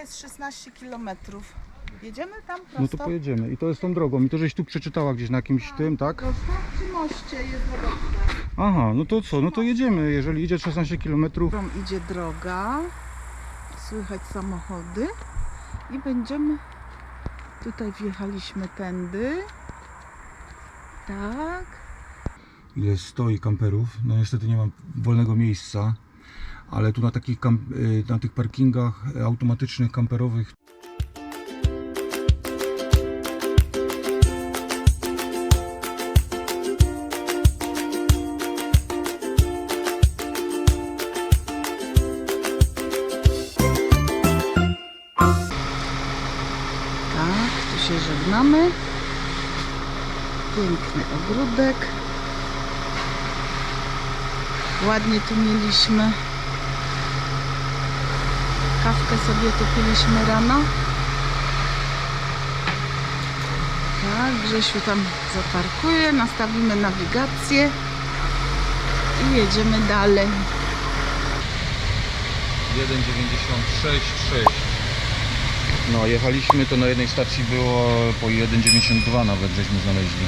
Jest 16 kilometrów. Jedziemy tam prosto? No to pojedziemy. I to jest tą drogą. I to żeś tu przeczytała gdzieś na jakimś tym, tak? Prosto przy moście jest wodospad. Aha, no to co? No to jedziemy. Jeżeli idzie 16 km. Którą idzie droga. Słychać samochody. I będziemy... Tutaj wjechaliśmy tędy. Tak. Ile stoi kamperów? No niestety nie mam wolnego miejsca. Ale tu na takich y, na tych parkingach automatycznych kamperowych Tak, żegnamy. Piękny ogródek. Ładnie tu mieliśmy. Kawkę sobie tu piliśmy rano. Tak, Grzesiu tam zaparkuje, nastawimy nawigację i jedziemy dalej. 1,96,6 No jechaliśmy to na jednej stacji było po 1,92 nawet żeśmy znaleźli.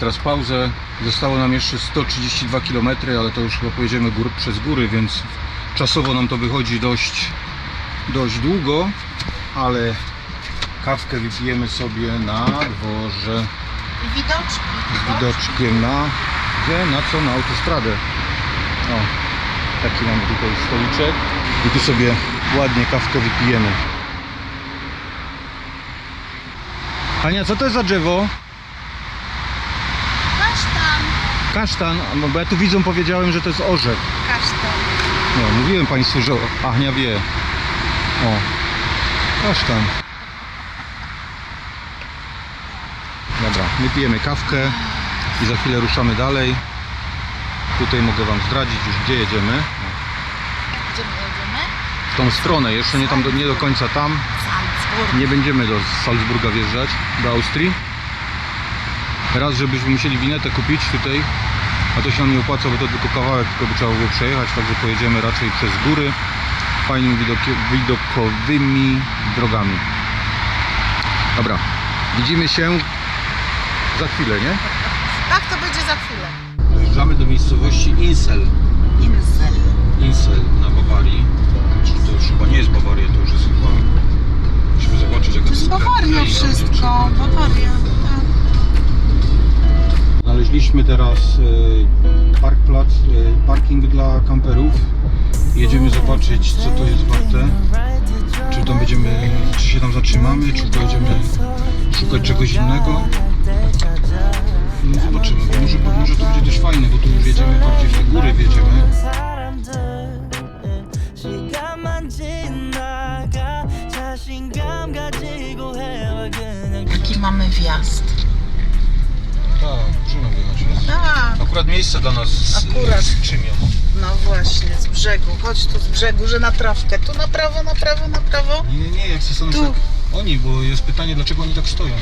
Teraz pauzę. Zostało nam jeszcze 132 km, ale to już chyba pojedziemy gór, przez góry, więc czasowo nam to wychodzi dość, dość długo, ale kawkę wypijemy sobie na dworze Widoczki. z widoczkiem na, gdzie? Na co? Na autostradę. O, taki mamy tutaj stoliczek i tu sobie ładnie kawkę wypijemy. Ania, co to jest za drzewo? Kasztan. No bo ja tu widzą powiedziałem, że to jest orzech. Kasztan. No, mówiłem Państwu, że Ania wie. O, kasztan. Dobra, my pijemy kawkę i za chwilę ruszamy dalej. Tutaj mogę Wam zdradzić już gdzie jedziemy. Gdzie my jedziemy? W tą stronę, jeszcze nie, tam do, nie do końca tam. Salzburg. Nie będziemy do Salzburga wjeżdżać, do Austrii. Raz, żebyśmy musieli winetę kupić tutaj, a to się nam nie opłaca, bo to tylko kawałek, tylko by trzeba było przejechać, także pojedziemy raczej przez góry, fajnymi widokowymi drogami. Dobra, widzimy się za chwilę, nie? Tak, to będzie za chwilę. Dojeżdżamy do miejscowości Insel. Insel. Insel na Bawarii. Czy to już chyba nie jest Bawaria, to już jest chyba... Musimy zobaczyć jaka To jest Bawaria wszystko. Bawaria. Znaleźliśmy teraz e, parkplac, e, parking dla kamperów. Jedziemy zobaczyć, co to jest warte. Czy tam będziemy, czy się tam zatrzymamy, czy pojedziemy szukać czegoś innego. No zobaczymy, bo może, może to będzie też fajne, bo tu już jedziemy bardziej w te góry, wjedziemy. Mamy wjazd. Akurat miejsce dla nas z, Akurat. z Krzymią. No właśnie, z brzegu. Chodź tu z brzegu, że na trawkę. Tu na prawo, na prawo, na prawo. Nie, nie, nie, jak chcę stanąć Tu. tak oni, bo jest pytanie dlaczego oni tak stoją.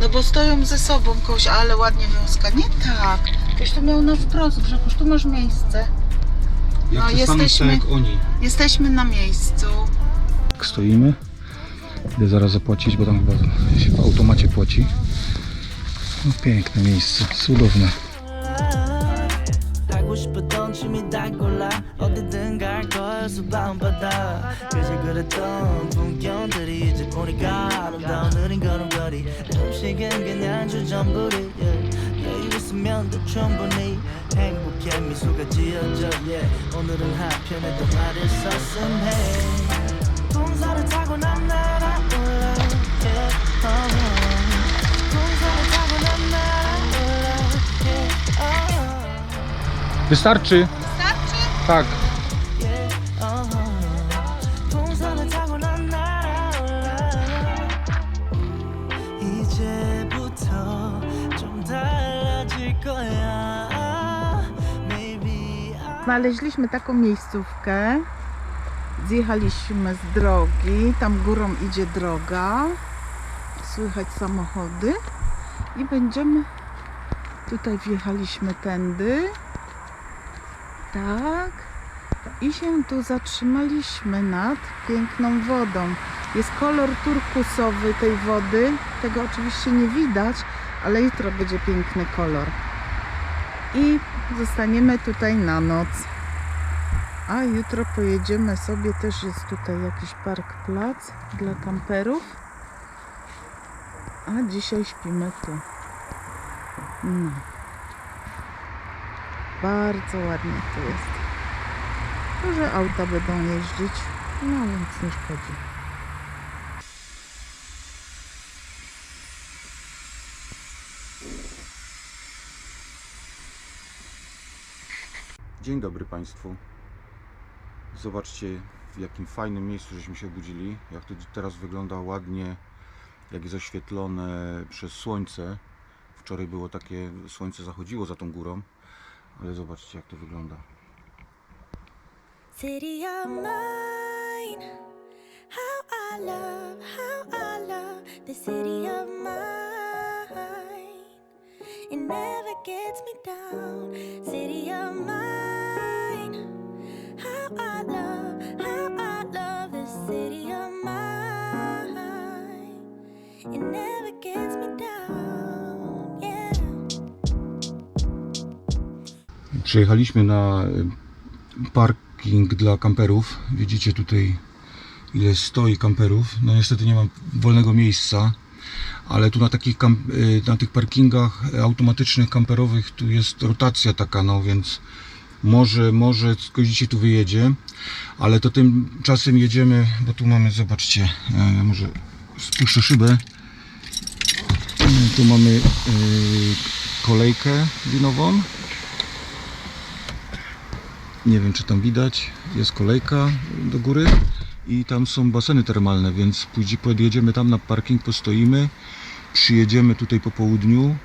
No bo stoją ze sobą kogoś, ale ładnie wioska. Nie tak. Ktoś to miał na wprost, Grzegorz, tu masz miejsce. Jak No, chcę stanąć jesteśmy- tak jak oni. Jesteśmy na miejscu. Tak stoimy. Idę zaraz zapłacić, bo tam chyba się w automacie płaci. No, piękne miejsce, cudowne. 다 골라 어디든 갈걸 수다운받아 그저 그랬던 풍경들이 이제 보니까 아름다운 흐린 걸음걸이 내 음식은 그냥 주전부리 여유 있으면 또 충분히 행복해 미소가 지어져 yeah. 오늘은 한편의 동화를 썼음 해 동서를 타고 난 날아올라 yeah. oh, oh. 동서를 타고 난 Tak. Znaleźliśmy taką miejscówkę. Zjechaliśmy z drogi. Tam górą idzie droga. Słychać samochody. I będziemy tutaj wjechaliśmy tędy. Tak. I się tu zatrzymaliśmy nad piękną wodą. Jest kolor turkusowy tej wody. Tego oczywiście nie widać, ale jutro będzie piękny kolor. I zostaniemy tutaj na noc. A jutro pojedziemy sobie, też jest tutaj jakiś park plac dla kamperów. A dzisiaj śpimy tu. No. Bardzo ładnie tu jest. Może auta będą jeździć, no więc nie szkodzi. Dzień dobry Państwu. Zobaczcie w jakim fajnym miejscu żeśmy się obudzili. Jak to teraz wygląda ładnie, jak jest oświetlone przez słońce. Wczoraj było takie, słońce zachodziło za tą górą, ale zobaczcie jak to wygląda. City of mine, how I love, how I love the city of mine. It never gets me down. City of mine, how I love, how I love the city of mine. It never gets me down. Przyjechaliśmy na y, parking dla kamperów. Widzicie tutaj ile stoi kamperów. No niestety nie mam wolnego miejsca, ale tu na takich y, na tych parkingach automatycznych kamperowych tu jest rotacja taka, no więc może, może ktoś dzisiaj tu wyjedzie, ale to tymczasem jedziemy, bo tu mamy, zobaczcie, e, może spuszczę szybę. E, Tu mamy y, kolejkę winową. Nie wiem, czy tam widać. Jest kolejka do góry i tam są baseny termalne, więc podjedziemy tam na parking, postoimy, przyjedziemy tutaj po południu.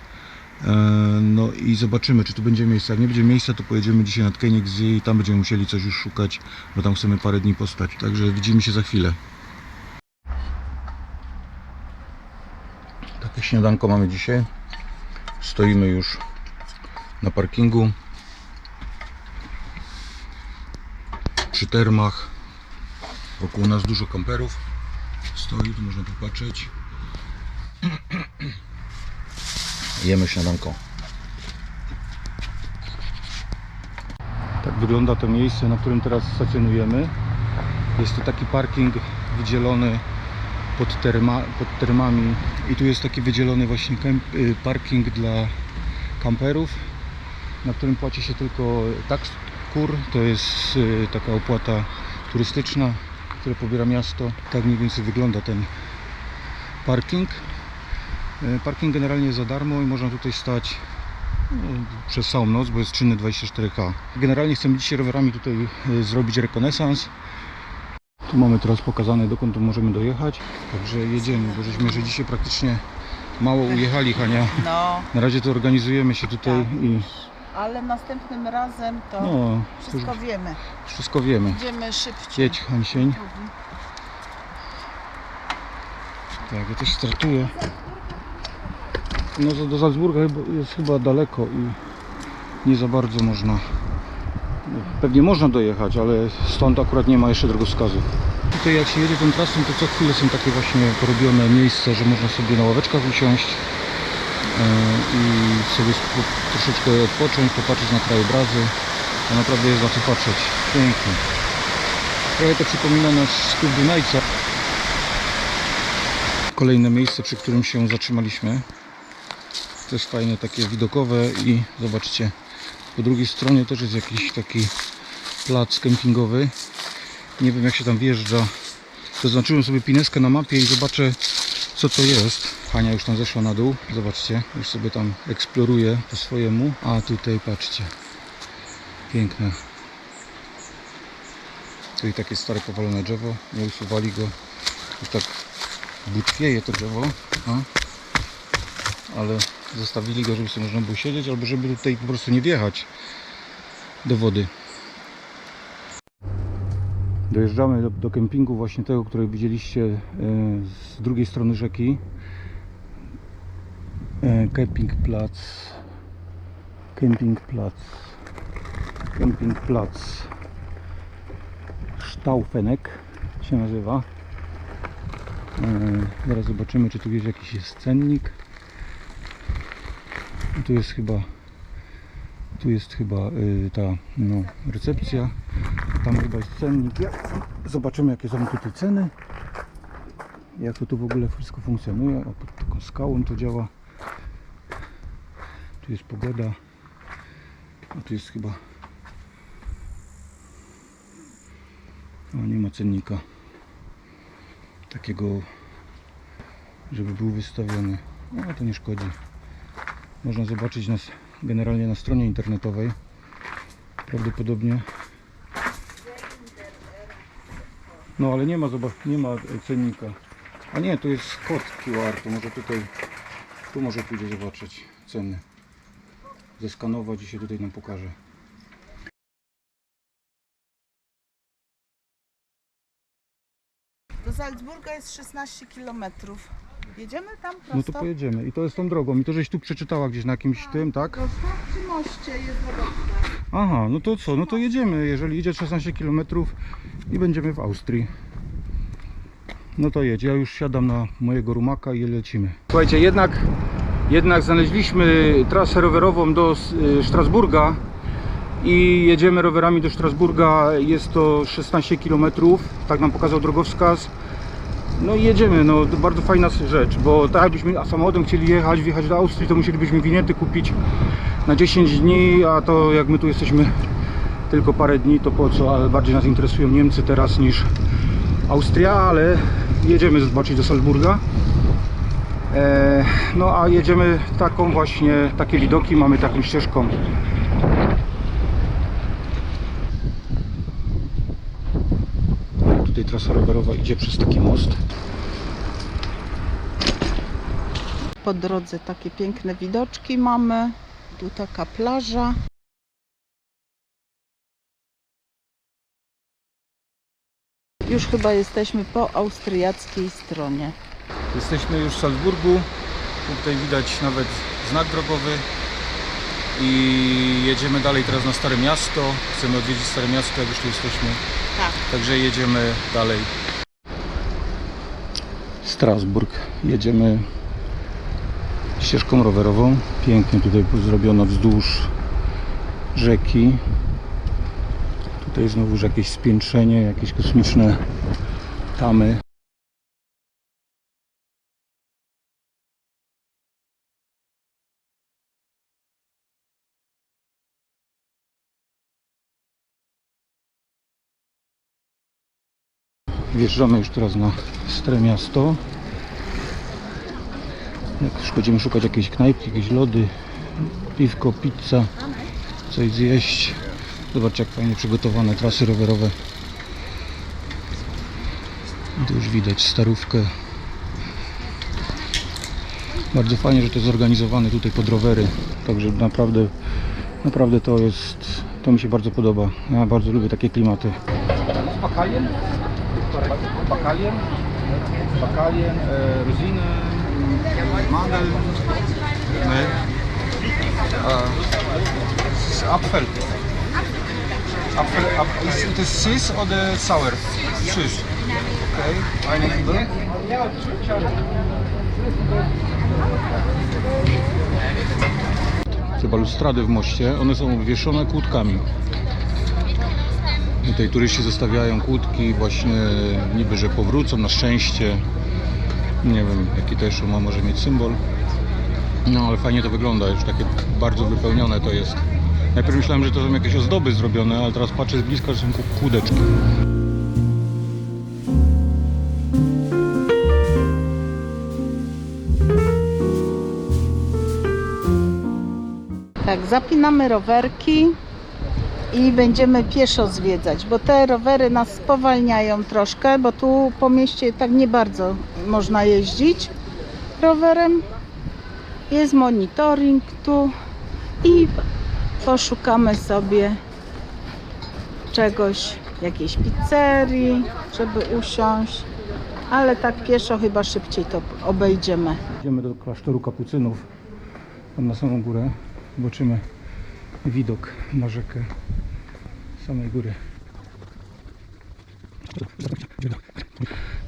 e, No i zobaczymy, czy tu będzie miejsce. Jak nie będzie miejsca, to pojedziemy dzisiaj nad Koenigsee i tam będziemy musieli coś już szukać, bo tam chcemy parę dni postać. Także widzimy się za chwilę. Takie śniadanko mamy dzisiaj. Stoimy już na parkingu. Przy termach. Wokół nas dużo kamperów stoi, tu można popatrzeć. Jemy śniadanko. Tak wygląda to miejsce, na którym teraz stacjonujemy. Jest to taki parking wydzielony pod, terma, pod termami i tu jest taki wydzielony właśnie y, parking dla kamperów, na którym płaci się tylko taks kur, to jest y, taka opłata turystyczna, które pobiera miasto. Tak mniej więcej wygląda ten parking. Y, Parking generalnie jest za darmo i można tutaj stać no, przez całą noc, bo jest czynny 24H. Generalnie chcemy dzisiaj rowerami tutaj y, zrobić rekonesans. Tu mamy teraz pokazane dokąd tu możemy dojechać. Także jedziemy, bo żeśmy że dzisiaj praktycznie mało ujechali Hania. No, Na razie to organizujemy się tutaj Tak. i ale następnym razem to no, to wszystko wiemy. wszystko wiemy. Idziemy szybciej. Jedź Hansień. Tak, ja też startuję. No do- Salzburga jest chyba daleko i nie za bardzo można. Pewnie można dojechać, ale stąd akurat nie ma jeszcze drogowskazów. Tutaj jak się jedzie tą trasą, to co chwilę są takie właśnie porobione miejsca, że można sobie na ławeczkach usiąść i sobie troszeczkę odpocząć, popatrzeć na krajobrazy. To naprawdę jest na co patrzeć. Pięknie. Trochę to przypomina nasz skrót Dunajca. Kolejne miejsce, przy którym się zatrzymaliśmy. Też fajne, takie widokowe i zobaczcie, po drugiej stronie też jest jakiś taki plac kempingowy. Nie wiem jak się tam wjeżdża. Zaznaczyłem sobie pineskę na mapie i zobaczę co to jest. Hania już tam zeszła na dół. Zobaczcie, już sobie tam eksploruje po swojemu. A tutaj patrzcie. Piękne. Tutaj takie stare powalone drzewo. Nie usuwali go. Już tak butwieje to drzewo. Ale zostawili go, żeby sobie można było siedzieć, albo żeby tutaj po prostu nie wjechać do wody. Dojeżdżamy do, do kempingu właśnie tego, który widzieliście e, z drugiej strony rzeki. E, Kempingplatz. Kempingplatz. Kempingplatz. Staufenek się nazywa. E, Zaraz zobaczymy, czy tu jest jakiś jest cennik. Tu jest chyba tu jest chyba y, ta no, recepcja. Tam chyba jest cennik. Zobaczymy jakie są tutaj ceny. Jak to tu w ogóle wszystko funkcjonuje. O, pod taką skałą to działa. Tu jest pogoda. A tu jest chyba. O, nie ma cennika. Takiego, żeby był wystawiony. No to nie szkodzi. Można zobaczyć nas generalnie na stronie internetowej. Prawdopodobnie. No ale nie ma, zobacz, nie ma cennika. A nie, to jest kod QR, to może tutaj, tu może pójdzie zobaczyć ceny. Zeskanować i się tutaj nam pokaże. Do Salzburga jest 16 km. Jedziemy tam prosto? No to pojedziemy. I to jest tą drogą. I to żeś tu przeczytała gdzieś na jakimś tym, tak? Prosto przy moście jest. Aha, no to co? No to jedziemy. Jeżeli idzie 16 km i będziemy w Austrii. No to jedź. Ja już siadam na mojego rumaka i lecimy. Słuchajcie, jednak, jednak znaleźliśmy trasę rowerową do y, Strasburga i jedziemy rowerami do Strasburga. Jest to 16 km, tak nam pokazał drogowskaz. No i jedziemy, no to bardzo fajna rzecz, bo tak jakbyśmy samochodem chcieli jechać, wjechać do Austrii, to musielibyśmy winiety kupić na 10 dni, a to jak my tu jesteśmy tylko parę dni, to po co, ale bardziej nas interesują Niemcy teraz niż Austria, ale jedziemy zobaczyć do Salzburga. E, no a jedziemy taką właśnie, takie widoki mamy taką ścieżką. Tutaj trasa rowerowa idzie przez taki most. Po drodze takie piękne widoczki mamy. Tu taka plaża. Już chyba jesteśmy po austriackiej stronie. Jesteśmy już w Salzburgu. Tutaj widać nawet znak drogowy. I jedziemy dalej teraz na Stare Miasto. Chcemy odwiedzić Stare Miasto, jak już tu jesteśmy. Tak. Także jedziemy dalej. Strasburg. Jedziemy ścieżką rowerową. Pięknie tutaj zrobiono wzdłuż rzeki. Tutaj znowu jakieś spiętrzenie, jakieś kosmiczne tamy. Wjeżdżamy już teraz na Stare Miasto. Jak już szukać jakiejś knajpki, jakieś lody, piwko, pizza, coś zjeść. Zobaczcie jak fajnie przygotowane trasy rowerowe. Tu już widać starówkę. Bardzo fajnie, że to jest zorganizowane tutaj pod rowery. Także naprawdę, naprawdę to jest, to mi się bardzo podoba. Ja bardzo lubię takie klimaty. Bakalien? Bakalien, e, Rosiny, Mandel, ne? Uh, Apfel. Apfel, ap, is it süß oder sauer? Süß. Okay, eine Liebe. Te balustrady w moście, one są obwieszone kłódkami. Tutaj turyści zostawiają kłódki właśnie niby, że powrócą na szczęście. Nie wiem jaki też ma może mieć symbol. No ale fajnie to wygląda, już takie bardzo wypełnione to jest. Najpierw myślałem, że to są jakieś ozdoby zrobione, ale teraz patrzę z bliska, że są kł- kłódeczki. Tak, zapinamy rowerki. I będziemy pieszo zwiedzać, bo te rowery nas spowalniają troszkę, bo tu po mieście tak nie bardzo można jeździć rowerem. Jest monitoring tu i poszukamy sobie czegoś, jakiejś pizzerii, żeby usiąść, ale tak pieszo chyba szybciej to obejdziemy. Idziemy do klasztoru kapucynów. Tam na samą górę zobaczymy widok na rzekę samej góry.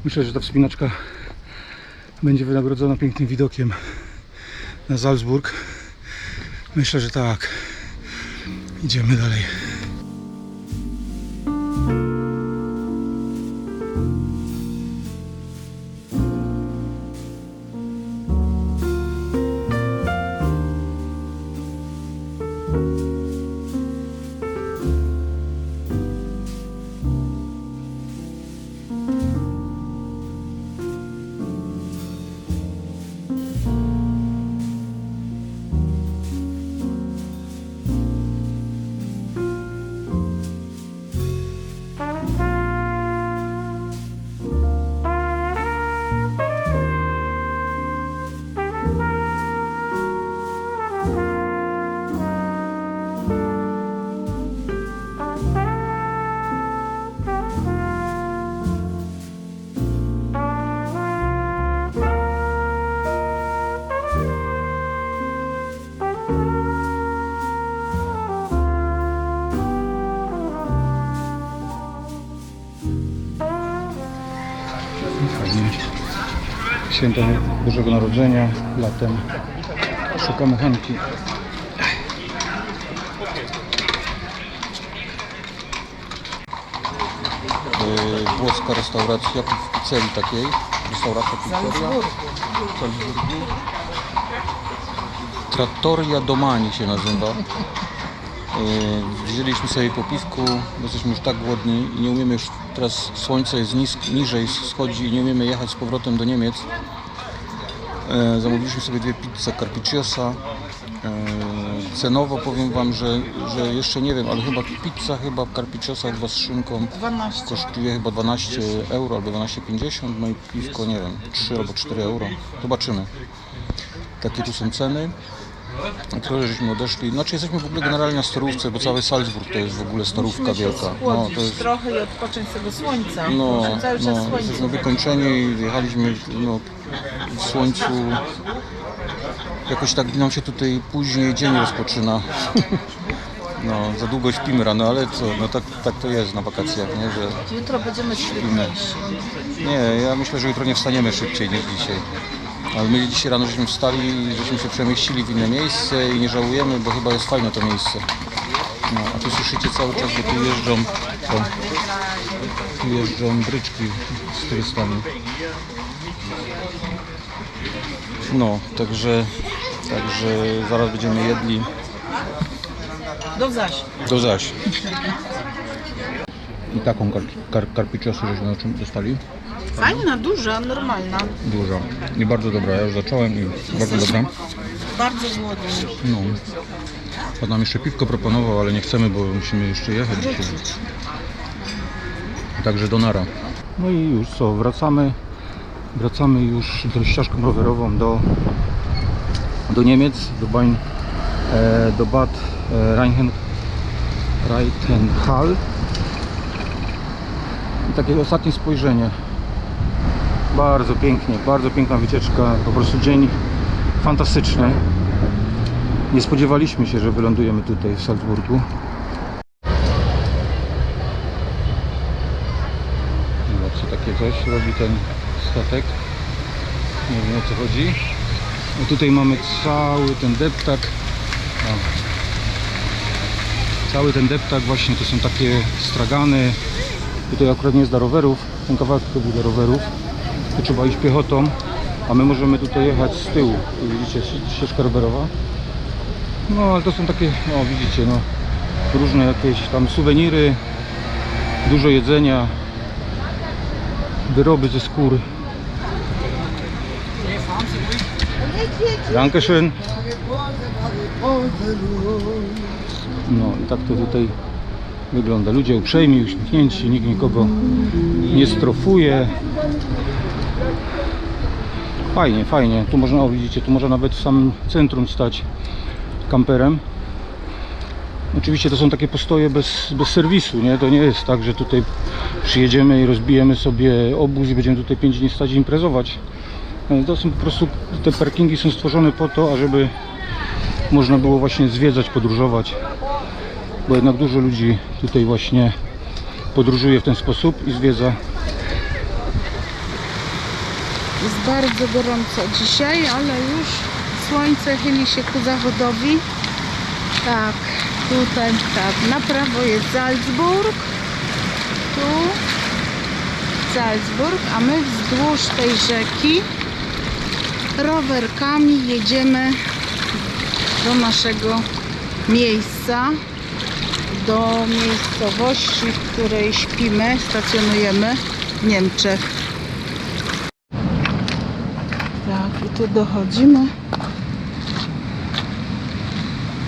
Myślę, że ta wspinaczka będzie wynagrodzona pięknym widokiem na Salzburg. Myślę, że tak. Idziemy dalej. Fajnie. Święto Bożego Narodzenia latem. Szukamy Hanki. Yy, włoska restauracja w pizzerii takiej. Restauracja pizzeria. Trattoria Domani się nazywa. Yy, Wzięliśmy sobie po piwku, bo jesteśmy już tak głodni i nie umiemy już, teraz słońce jest nisk, niżej schodzi i nie umiemy jechać z powrotem do Niemiec. Yy, Zamówiliśmy sobie dwie pizze Carpicciosa. Yy, Cenowo powiem Wam, że, że jeszcze nie wiem, ale chyba pizza chyba Carpicciosa chyba z szynką 12. kosztuje chyba 12 euro albo 12,50, no i piwko nie wiem, 3 albo 4 euro. Zobaczymy. Takie tu są ceny. Trochę żeśmy odeszli. Znaczy jesteśmy w ogóle generalnie na storówce, bo cały Salzburg to jest w ogóle storówka Musimy się wielka. No, to jest, trochę i odpocząć z tego słońca. no, Że cały czas no, słońce. jesteśmy wykończeni, jechaliśmy no, w słońcu. Jakoś tak nam się tutaj później dzień rozpoczyna. No, za długo śpimy rano, ale co, no tak, tak to jest na wakacjach, nie? Że Jutro będziemy śpimy. Nie, ja myślę, że jutro nie wstaniemy szybciej niż dzisiaj. Ale my dzisiaj rano żeśmy wstali, żeśmy się przemieścili w inne miejsce i nie żałujemy, bo chyba jest fajne to miejsce. No, a tu słyszycie cały czas, bo tu jeżdżą, o, tu jeżdżą bryczki z turystami. No, także, także zaraz będziemy jedli. Do zaś. Do zaś. I taką kar, kar, karpiciosu żeśmy dostali. Fajna, duża, normalna. Dużo. I bardzo dobra. Ja już zacząłem i bardzo dobra. Bardzo głodna. No. Pan nam jeszcze piwko proponował, ale nie chcemy, bo musimy jeszcze jechać dzisiaj. Także do nara. No i już co, wracamy. Wracamy już tą ścieżką rowerową do, do Niemiec, do Bain, e, do Bad e. Reichenhall. I takie ostatnie spojrzenie. Bardzo pięknie, bardzo piękna wycieczka, po prostu dzień fantastyczny. Nie spodziewaliśmy się, że wylądujemy tutaj w Salzburgu. Zobaczcie, takie coś robi ten statek. Nie wiem o co chodzi. No tutaj mamy cały ten deptak. O. Cały ten deptak właśnie to są takie stragany. Tutaj akurat nie jest dla rowerów. Ten kawałek to był dla rowerów. Tu trzeba iść piechotą. A my możemy tutaj jechać z tyłu. Tu widzicie ścieżka rowerowa. No ale to są takie, no widzicie, no różne jakieś tam suweniry, dużo jedzenia, wyroby ze skóry. Dankeschön. No i tak to tutaj wygląda. Ludzie uprzejmi, uśmiechnięci, nikt nikogo nie strofuje. Fajnie, fajnie. Tu można, o widzicie, tu można nawet w samym centrum stać kamperem. Oczywiście to są takie postoje bez, bez serwisu, nie? To nie jest tak, że tutaj przyjedziemy i rozbijemy sobie obóz i będziemy tutaj 5 dni stać i imprezować. E, To są po prostu, te parkingi są stworzone po to, ażeby można było właśnie zwiedzać, podróżować. Bo jednak dużo ludzi tutaj właśnie podróżuje w ten sposób i zwiedza. Jest bardzo gorąco dzisiaj, ale już słońce chyli się ku zachodowi. Tak, tutaj tak, na prawo jest Salzburg. Tu Salzburg, a my wzdłuż tej rzeki rowerkami jedziemy do naszego miejsca, do miejscowości, w której śpimy, stacjonujemy w Niemczech. Tak, i tu dochodzimy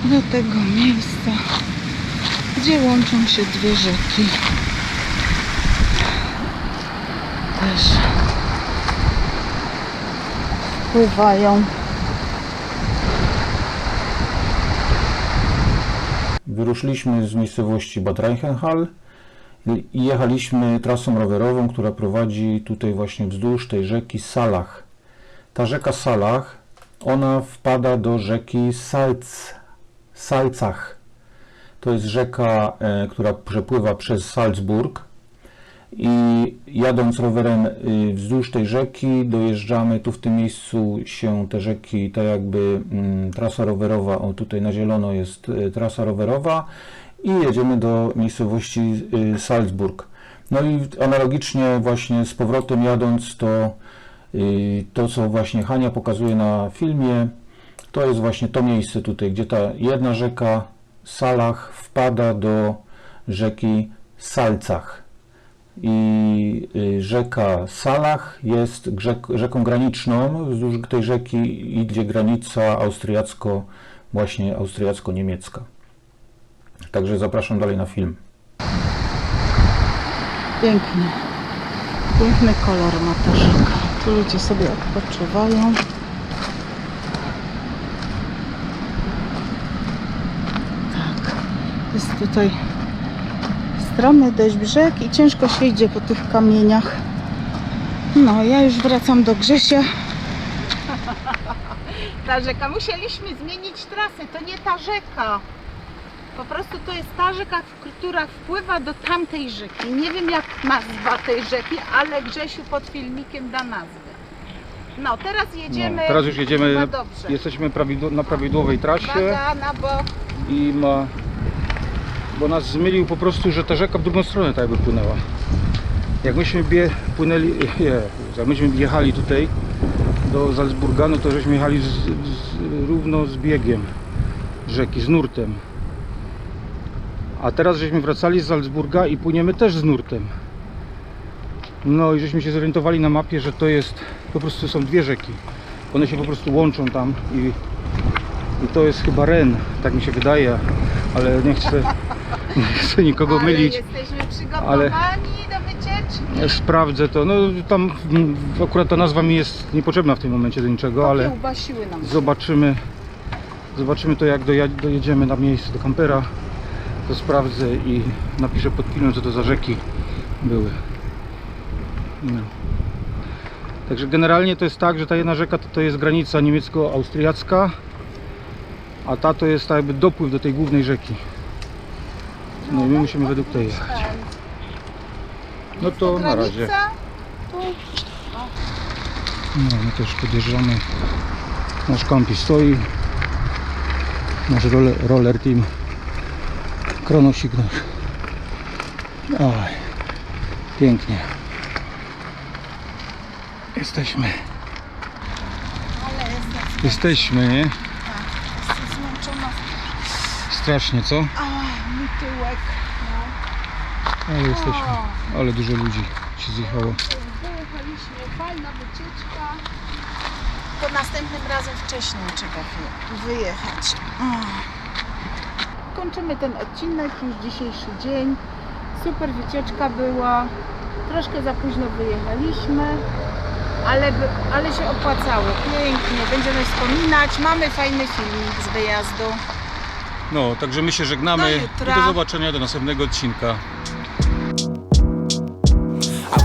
do tego miejsca, gdzie łączą się dwie rzeki. Też wpływają. Wyruszyliśmy z miejscowości Bad Reichenhall i jechaliśmy trasą rowerową, która prowadzi tutaj właśnie wzdłuż tej rzeki Salach. Ta rzeka Salach, ona wpada do rzeki Salz, Salzach. To jest rzeka, e, która przepływa przez Salzburg i jadąc rowerem y, wzdłuż tej rzeki dojeżdżamy, tu w tym miejscu się te rzeki, tak jakby mm, trasa rowerowa, o tutaj na zielono jest y, trasa rowerowa i jedziemy do miejscowości Salzburg. No i analogicznie właśnie z powrotem jadąc to to co właśnie Hania pokazuje na filmie, to jest właśnie to miejsce tutaj, gdzie ta jedna rzeka Salach wpada do rzeki Salcach i y, rzeka Salach jest rzeką graniczną. Wzdłuż tej rzeki idzie granica austriacko, właśnie austriacko-niemiecka. Także zapraszam dalej na film. Pięknie. Piękny kolor ma ta rzeka. Tu ludzie sobie odpoczywają. Tak. Jest tutaj stromy dość brzeg i ciężko się idzie po tych kamieniach. No, ja już wracam do Grzesia. Ta rzeka. Musieliśmy zmienić trasę. To nie ta rzeka. Po prostu to jest ta rzeka, która wpływa do tamtej rzeki. Nie wiem jak nazwa tej rzeki, ale Grzesiu pod filmikiem da nazwę. No, teraz jedziemy. No, teraz już jedziemy, Chyba dobrze. jesteśmy na prawidłowej trasie Uwaga, na bok. i ma, bo nas zmylił po prostu, że ta rzeka w drugą stronę tak jakby płynęła. Jak myśmy bie, płynęli, nie, jak myśmy jechali tutaj do Salzburga, no to żeśmy jechali z, z, równo z biegiem rzeki, z nurtem. A teraz żeśmy wracali z Salzburga i płyniemy też z nurtem. No i żeśmy się zorientowali na mapie, że to jest, po prostu są dwie rzeki. One się po prostu łączą tam i, i to jest chyba Ren, tak mi się wydaje, ale nie chcę, nie chcę nikogo ale mylić. jesteśmy przygotowani ale- do wycieczki. Sprawdzę to. No tam akurat ta nazwa mi jest niepotrzebna w tym momencie do niczego, ale zobaczymy. Zobaczymy to jak dojedziemy na miejsce do kampera. To sprawdzę i napiszę pod filmem co to za rzeki były. No. Także generalnie to jest tak, że ta jedna rzeka to, to jest granica niemiecko-austriacka, a ta to jest tak jakby dopływ do tej głównej rzeki. No i my musimy według tej jechać. No to na razie. No, my też podjeżdżamy. Nasz kampi stoi. Nasz roller, roller team. Kronosik nasz. Oj, pięknie. Jesteśmy. Ale jestem, Jesteśmy, nie? jestem zmęczona. Strasznie, co? A, mój tyłek. No. Ale jesteśmy. Ale dużo ludzi się zjechało. Wyjechaliśmy, fajna wycieczka. To następnym razem wcześniej trzeba wy- wyjechać. O. kończymy ten odcinek, już dzisiejszy dzień. Super wycieczka była. Troszkę za późno wyjechaliśmy, ale, ale się opłacało. Pięknie, będziemy wspominać. Mamy fajny filmik z wyjazdu. No, także my się Do żegnamy jutra. i do zobaczenia do następnego odcinka.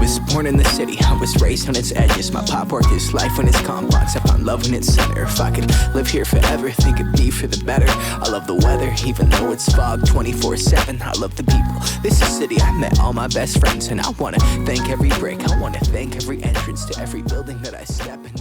I was born in the city, I was raised on its edges. My pop work is life when it's complex. I found love in its center. If I could live here forever, think it'd be for the better. I love the weather, even though it's fog 24 7. I love the people. This is city, I met all my best friends, and I wanna thank every break. I wanna thank every entrance to every building that I step in.